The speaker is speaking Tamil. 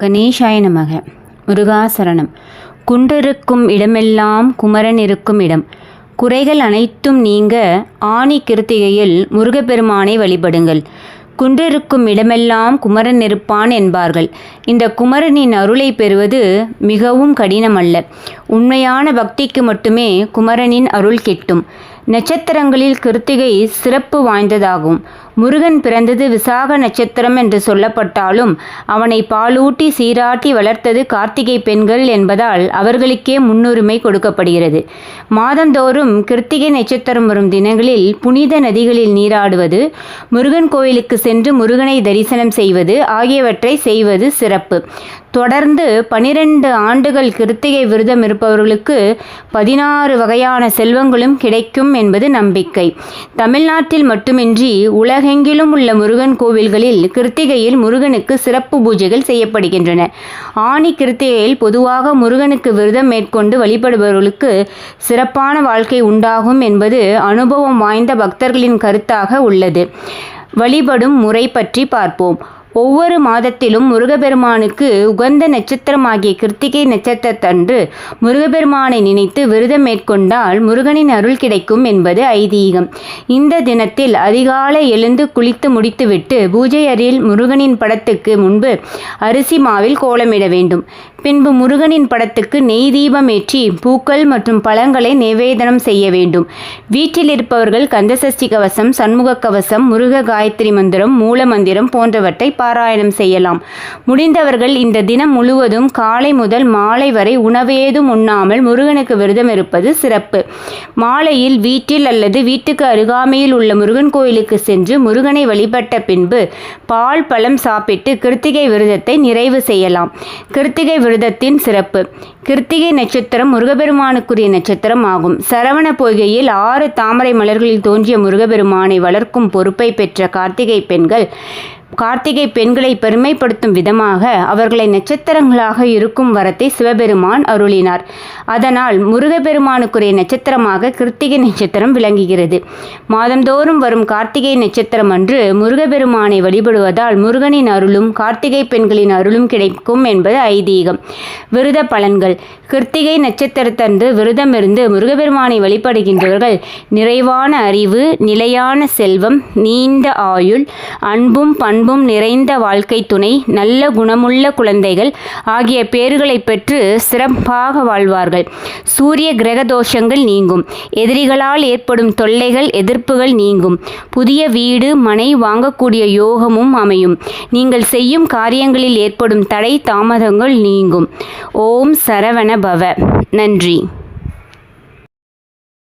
கணேசாய நமக. முருகாசரணம். குன்றிருக்கும் இடமெல்லாம் குமரன் இருக்கும் இடம். குறைகள் அனைத்தும் நீங்க ஆணி கிருத்திகையில் முருகப்பெருமானை வழிபடுங்கள். குன்றிருக்கும் இடமெல்லாம் குமரன் இருப்பான் என்பார்கள். இந்த குமரனின் அருளை பெறுவது மிகவும் கடினமல்ல. உண்மையான பக்திக்கு மட்டுமே குமரனின் அருள் கிட்டும். நட்சத்திரங்களில் கிருத்திகை சிறப்பு வாய்ந்ததாகும். முருகன் பிறந்தது விசாக நட்சத்திரம் என்று சொல்லப்பட்டாலும் அவனை பாலூட்டி சீராட்டி வளர்த்தது கார்த்திகை பெண்கள் என்பதால் அவர்களுக்கே முன்னுரிமை கொடுக்கப்படுகிறது. மாதந்தோறும் கிருத்திகை நட்சத்திரம் வரும் தினங்களில் புனித நதிகளில் நீராடுவது முருகன் கோயிலுக்கு சென்று முருகனை தரிசனம் செய்வது ஆகியவற்றை செய்வது சிறப்பு. தொடர்ந்து பனிரெண்டு ஆண்டுகள் கிருத்திகை விரதம் இருப்பவர்களுக்கு பதினாறு வகையான செல்வங்களும் கிடைக்கும் என்பது நம்பிக்கை. தமிழ்நாட்டில் மட்டுமின்றி உலகெங்கிலும் உள்ள முருகன் கோவில்களில் கிருத்திகையில் முருகனுக்கு சிறப்பு பூஜைகள் செய்யப்படுகின்றன. ஆணி கிருத்திகையில் பொதுவாக முருகனுக்கு விரதம் மேற்கொண்டு வழிபடுபவர்களுக்கு சிறப்பான வாழ்க்கை உண்டாகும் என்பது அனுபவம் வாய்ந்த பக்தர்களின் கருத்தாக உள்ளது. வழிபடும் முறை பற்றி பார்ப்போம். ஒவ்வொரு மாதத்திலும் முருகபெருமானுக்கு உகந்த நட்சத்திரமாகிய கிருத்திகை நட்சத்திரத்தன்று முருகபெருமானை நினைத்து விரதம் மேற்கொண்டால் முருகனின் அருள் கிடைக்கும் என்பது ஐதீகம். இந்த தினத்தில் அதிகாலை எழுந்து குளித்து முடித்துவிட்டு பூஜை அறையில் முருகனின் படத்துக்கு முன்பு அரிசி மாவில் கோலமிட வேண்டும். பின்பு முருகனின் படத்துக்கு நெய் தீபம் ஏற்றி பூக்கள் மற்றும் பழங்களை நிவேதனம் செய்ய வேண்டும். வீட்டில் இருப்பவர்கள் கந்தசஷ்டி கவசம் சண்முக கவசம் முருக காயத்ரி மந்திரம் மூல மந்திரம் போன்றவற்றை பாராயணம் செய்யலாம். முடிந்தவர்கள் இந்த தினம் முழுவதும் காலை முதல் மாலை வரை உணவேதும் உண்ணாமல் முருகனுக்கு விரதம் இருப்பது சிறப்பு. மாலையில் வீட்டில் அல்லது வீட்டுக்கு அருகாமையில் உள்ள முருகன் கோயிலுக்கு சென்று முருகனை வழிபட்ட பின்பு பால் பழம் சாப்பிட்டு கிருத்திகை விரதத்தை நிறைவு செய்யலாம். கிருத்திகை விரதத்தின் சிறப்பு. கிருத்திகை நட்சத்திரம் முருகபெருமானுக்குரிய நட்சத்திரம் ஆகும். சரவண பொய்கையில் ஆறு தாமரை மலர்களில் தோன்றிய முருகபெருமானை வளர்க்கும் பொறுப்பை பெற்ற கார்த்திகை பெண்கள் கார்த்திகை பெண்களை பெருமைப்படுத்தும் விதமாக அவர்களை நட்சத்திரங்களாக இருக்கும் வரத்தை சிவபெருமான் அருளினார். அதனால் முருகப்பெருமானுக்குரிய நட்சத்திரமாக கிருத்திகை நட்சத்திரம் விளங்குகிறது. மாதந்தோறும் வரும் கார்த்திகை நட்சத்திரம் அன்று முருகப்பெருமானை வழிபடுவதால் முருகனின் அருளும் கார்த்திகை பெண்களின் அருளும் கிடைக்கும் என்பது ஐதீகம். விருத பலன்கள். கிருத்திகை நட்சத்திரத்தன்று விரதமிருந்து முருகப்பெருமானை வழிபடுகின்றவர்கள் நிறைவான அறிவு நிலையான செல்வம் நீண்ட ஆயுள் அன்பும் அன்பும் நிறைந்த வாழ்க்கை துணை நல்ல குணமுள்ள குழந்தைகள் ஆகிய பேறுகளை பெற்று சிறப்பாக வாழ்வார்கள். சூரிய கிரக தோஷங்கள் நீங்கும். எதிரிகளால் ஏற்படும் தொல்லைகள் எதிர்ப்புகள் நீங்கும். புதிய வீடு மனை வாங்கக்கூடிய யோகமும் அமையும். நீங்கள் செய்யும் காரியங்களில் ஏற்படும் தடை தாமதங்கள் நீங்கும். ஓம் சரவண பவ. நன்றி.